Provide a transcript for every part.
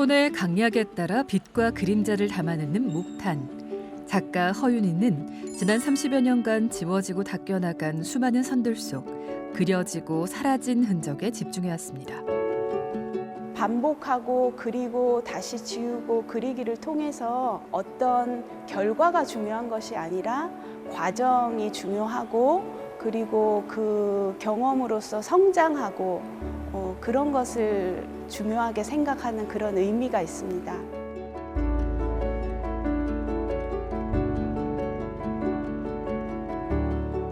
손의 강약에 따라 빛과 그림자를 담아내는 목탄. 작가 허윤희는 지난 30여 년간 지워지고 닦여나간 수많은 선들 속 그려지고 사라진 흔적에 집중해왔습니다. 반복하고 그리고 다시 지우고 그리기를 통해서 어떤 결과가 중요한 것이 아니라 과정이 중요하고 그리고 그 경험으로서 성장하고 어, 그런 것을 중요하게 생각하는 그런 의미가 있습니다.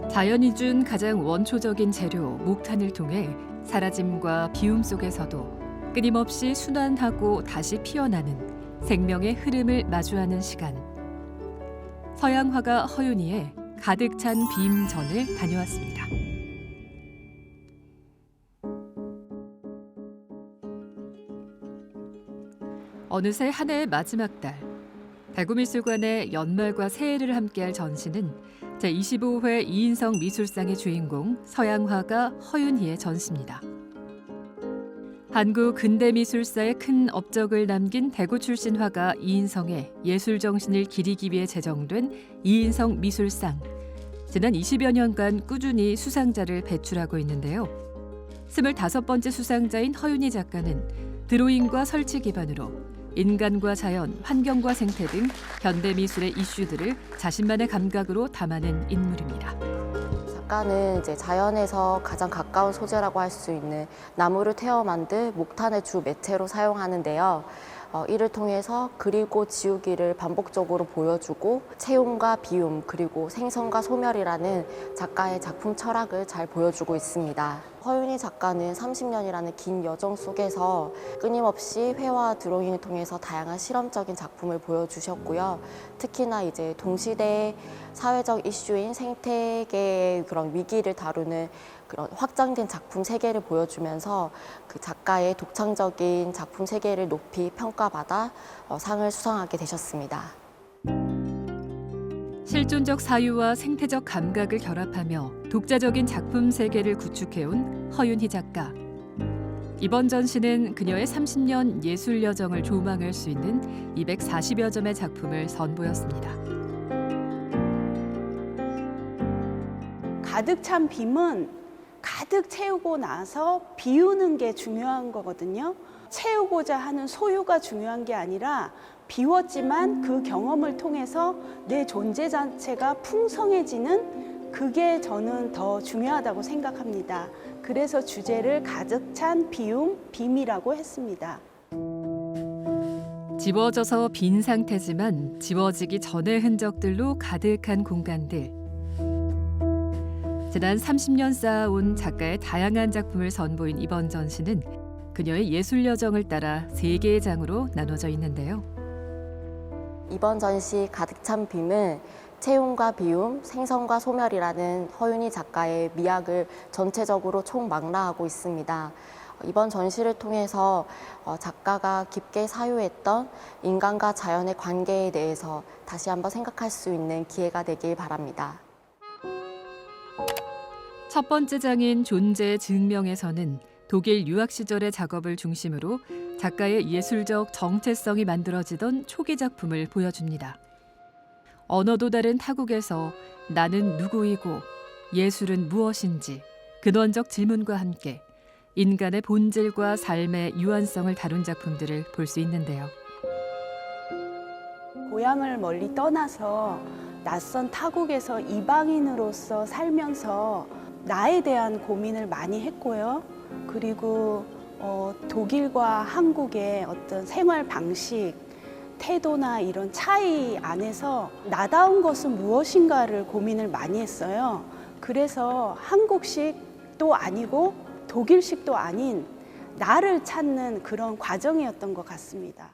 자연이 준 가장 원초적인 재료 목탄을 통해 사라짐과 비움 속에서도 끊임없이 순환하고 다시 피어나는 생명의 흐름을 마주하는 시간. 서양 화가 허윤희의 가득 찬 비임전을 다녀왔습니다. 어느새 한 해의 마지막 달. 대구미술관의 연말과 새해를 함께할 전시는 제25회 이인성 미술상의 주인공 서양화가 허윤희의 전시입니다. 한국 근대미술사에 큰 업적을 남긴 대구 출신 화가 이인성의 예술 정신을 기리기 위해 제정된 이인성 미술상. 지난 20여 년간 꾸준히 수상자를 배출하고 있는데요. 25번째 수상자인 허윤희 작가는 드로잉과 설치 기반으로 인간과 자연, 환경과 생태 등 현대 미술의 이슈들을 자신만의 감각으로 담아낸 인물입니다. 작가는 이제 자연에서 가장 가까운 소재라고 할 수 있는 나무를 태워 만든 목탄을 주 매체로 사용하는데요. 어, 이를 통해서 그리고 지우기를 반복적으로 보여주고 채용과 비움 그리고 생성과 소멸이라는 작가의 작품 철학을 잘 보여주고 있습니다. 허윤희 작가는 30년이라는 긴 여정 속에서 끊임없이 회화와 드로잉을 통해서 다양한 실험적인 작품을 보여주셨고요. 특히나 이제 동시대의 사회적 이슈인 생태계의 그런 위기를 다루는 그런 확장된 작품 세계를 보여주면서 그 작가의 독창적인 작품 세계를 높이 평가받아 어, 상을 수상하게 되셨습니다. 실존적 사유와 생태적 감각을 결합하며 독자적인 작품 세계를 구축해온 허윤희 작가. 이번 전시는 그녀의 30년 예술 여정을 조망할 수 있는 240여 점의 작품을 선보였습니다. 가득 찬 빔은 가득 채우고 나서 비우는 게 중요한 거거든요. 채우고자 하는 소유가 중요한 게 아니라 비웠지만 그 경험을 통해서 내 존재 자체가 풍성해지는 그게 저는 더 중요하다고 생각합니다. 그래서 주제를 가득 찬 비움, 빔이라고 했습니다. 지워져서 빈 상태지만 지워지기 전의 흔적들로 가득한 공간들. 지난 30년 쌓아온 작가의 다양한 작품을 선보인 이번 전시는 그녀의 예술 여정을 따라 세 개의 장으로 나눠져 있는데요. 이번 전시 가득 찬 빔은 채용과 비움, 생성과 소멸이라는 허윤희 작가의 미학을 전체적으로 총망라하고 있습니다. 이번 전시를 통해서 어, 작가가 깊게 사유했던 인간과 자연의 관계에 대해서 다시 한번 생각할 수 있는 기회가 되길 바랍니다. 첫 번째 장인 존재의 증명에서는 독일 유학 시절의 작업을 중심으로 작가의 예술적 정체성이 만들어지던 초기 작품을 보여줍니다. 언어도 다른 타국에서 나는 누구이고 예술은 무엇인지 근원적 질문과 함께 인간의 본질과 삶의 유한성을 다룬 작품들을 볼 수 있는데요. 고향을 멀리 떠나서 낯선 타국에서 이방인으로서 살면서 나에 대한 고민을 많이 했고요. 그리고 어, 독일과 한국의 어떤 생활 방식, 태도나 이런 차이 안에서 나다운 것은 무엇인가를 고민을 많이 했어요. 그래서 한국식도 아니고 독일식도 아닌 나를 찾는 그런 과정이었던 것 같습니다.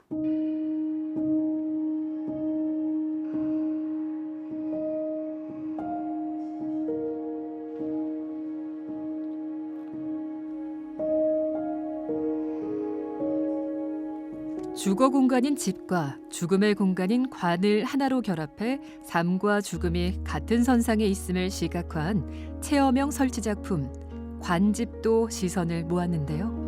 주거 공간인 집과 죽음의 공간인 관을 하나로 결합해 삶과 죽음이 같은 선상에 있음을 시각화한 체험형 설치 작품 관집도 시선을 모았는데요.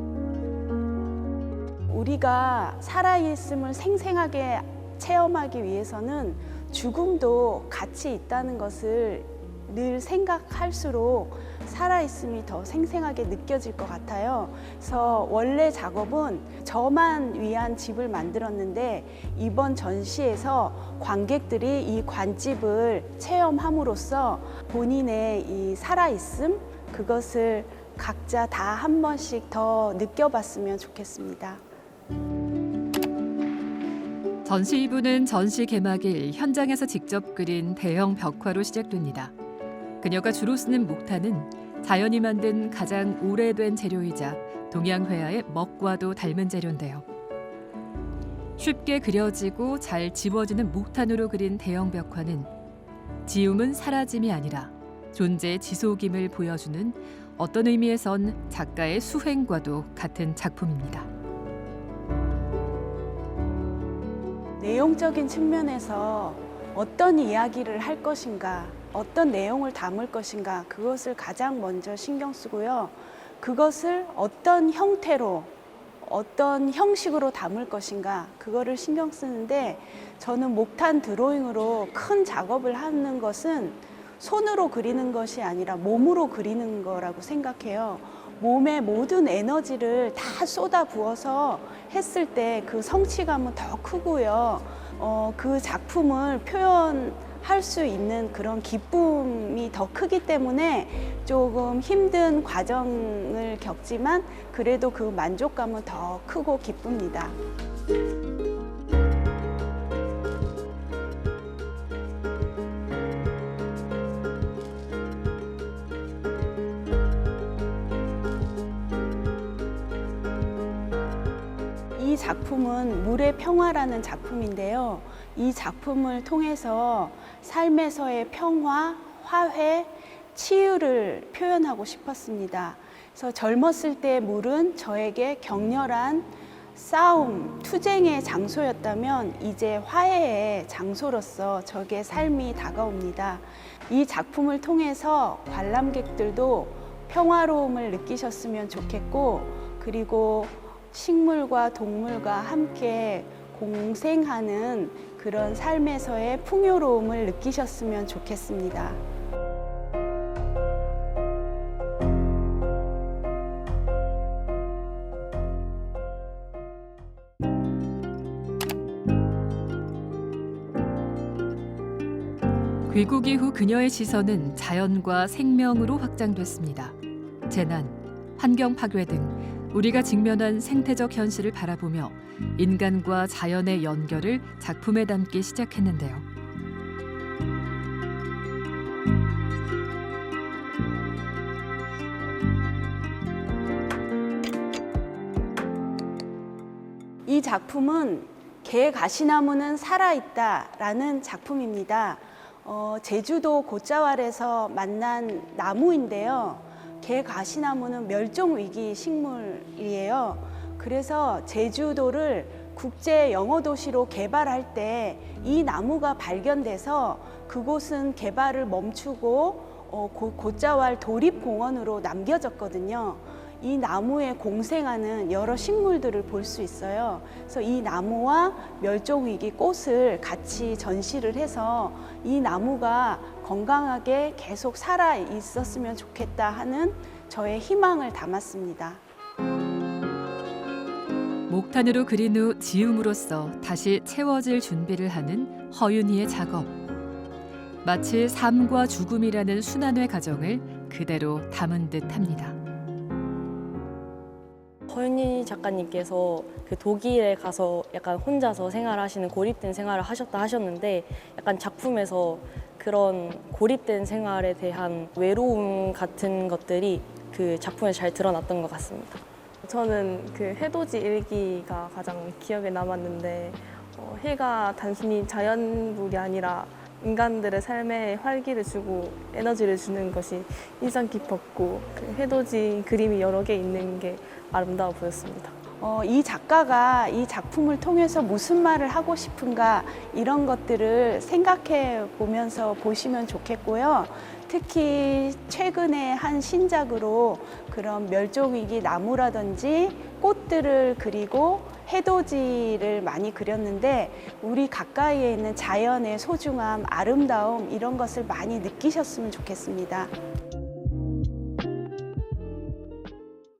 우리가 살아있음을 생생하게 체험하기 위해서는 죽음도 같이 있다는 것을 늘 생각할수록 살아있음이 더 생생하게 느껴질 것 같아요. 그래서 원래 작업은 저만 위한 집을 만들었는데 이번 전시에서 관객들이 이 관집을 체험함으로써 본인의 이 살아있음 그것을 각자 다 한 번씩 더 느껴봤으면 좋겠습니다. 전시 2부는 전시 개막일 현장에서 직접 그린 대형 벽화로 시작됩니다. 그녀가 주로 쓰는木탄은 자연이 만든 가장 오래된 재료이자 동양회화의 먹과도 닮은 재료인데요. 쉽게 그려지고 잘 지워지는木탄으로 그린 대형 벽화는 지움은 사라짐이 아니라 존재의 지속임을 보여주는 어떤 의미에선 작가의 수행과도 같은 작품입니다. 내용적인 측면에서 어떤 이야기를 할 것인가, 어떤 내용을 담을 것인가, 그것을 가장 먼저 신경 쓰고요. 그것을 어떤 형태로, 어떤 형식으로 담을 것인가, 그거를 신경 쓰는데 저는 목탄 드로잉으로 큰 작업을 하는 것은 손으로 그리는 것이 아니라 몸으로 그리는 거라고 생각해요. 몸의 모든 에너지를 다 쏟아 부어서 했을 때 그 성취감은 더 크고요. 어, 그 작품을 표현 할 수 있는 그런 기쁨이 더 크기 때문에 조금 힘든 과정을 겪지만 그래도 그 만족감은 더 크고 기쁩니다. 이 작품은 물의 평화라는 작품인데요. 이 작품을 통해서 삶에서의 평화, 화해, 치유를 표현하고 싶었습니다. 그래서 젊었을 때 물은 저에게 격렬한 싸움, 투쟁의 장소였다면 이제 화해의 장소로서 저의 삶이 다가옵니다. 이 작품을 통해서 관람객들도 평화로움을 느끼셨으면 좋겠고 그리고 식물과 동물과 함께 공생하는 그런 삶에서의 풍요로움을 느끼셨으면 좋겠습니다. 귀국 이후 그녀의 시선은 자연과 생명으로 확장됐습니다. 재난, 환경 파괴 등 우리가 직면한 생태적 현실을 바라보며 인간과 자연의 연결을 작품에 담기 시작했는데요. 이 작품은 개 가시나무는 살아있다라는 작품입니다. 어, 제주도 곶자왈에서 만난 나무인데요. 개 가시나무는 멸종 위기 식물이에요. 그래서 제주도를 국제 영어 도시로 개발할 때 이 나무가 발견돼서 그곳은 개발을 멈추고 어, 고- 곶자왈 도립공원으로 남겨졌거든요. 이 나무에 공생하는 여러 식물들을 볼 수 있어요. 그래서 이 나무와 멸종위기 꽃을 같이 전시를 해서 이 나무가 건강하게 계속 살아 있었으면 좋겠다 하는 저의 희망을 담았습니다. 목탄으로 그린 후 지음으로써 다시 채워질 준비를 하는 허윤희의 작업. 마치 삶과 죽음이라는 순환의 과정을 그대로 담은 듯합니다. 허윤희 작가님께서 그 독일에 가서 약간 혼자서 생활하시는 고립된 생활을 하셨다 하셨는데 약간 작품에서 그런 고립된 생활에 대한 외로움 같은 것들이 그 작품에 잘 드러났던 것 같습니다. 저는 그 해돋이 일기가 가장 기억에 남았는데 어, 해가 단순히 자연물이 아니라 인간들의 삶에 활기를 주고 에너지를 주는 것이 인상 깊었고 그 해돋이 그림이 여러 개 있는 게 아름다워 보였습니다. 어, 이 작가가 이 작품을 통해서 무슨 말을 하고 싶은가 이런 것들을 생각해 보면서 보시면 좋겠고요. 특히 최근에 한 신작으로 그런 멸종위기 나무라든지 꽃들을 그리고 해돋이를 많이 그렸는데 우리 가까이에 있는 자연의 소중함, 아름다움 이런 것을 많이 느끼셨으면 좋겠습니다.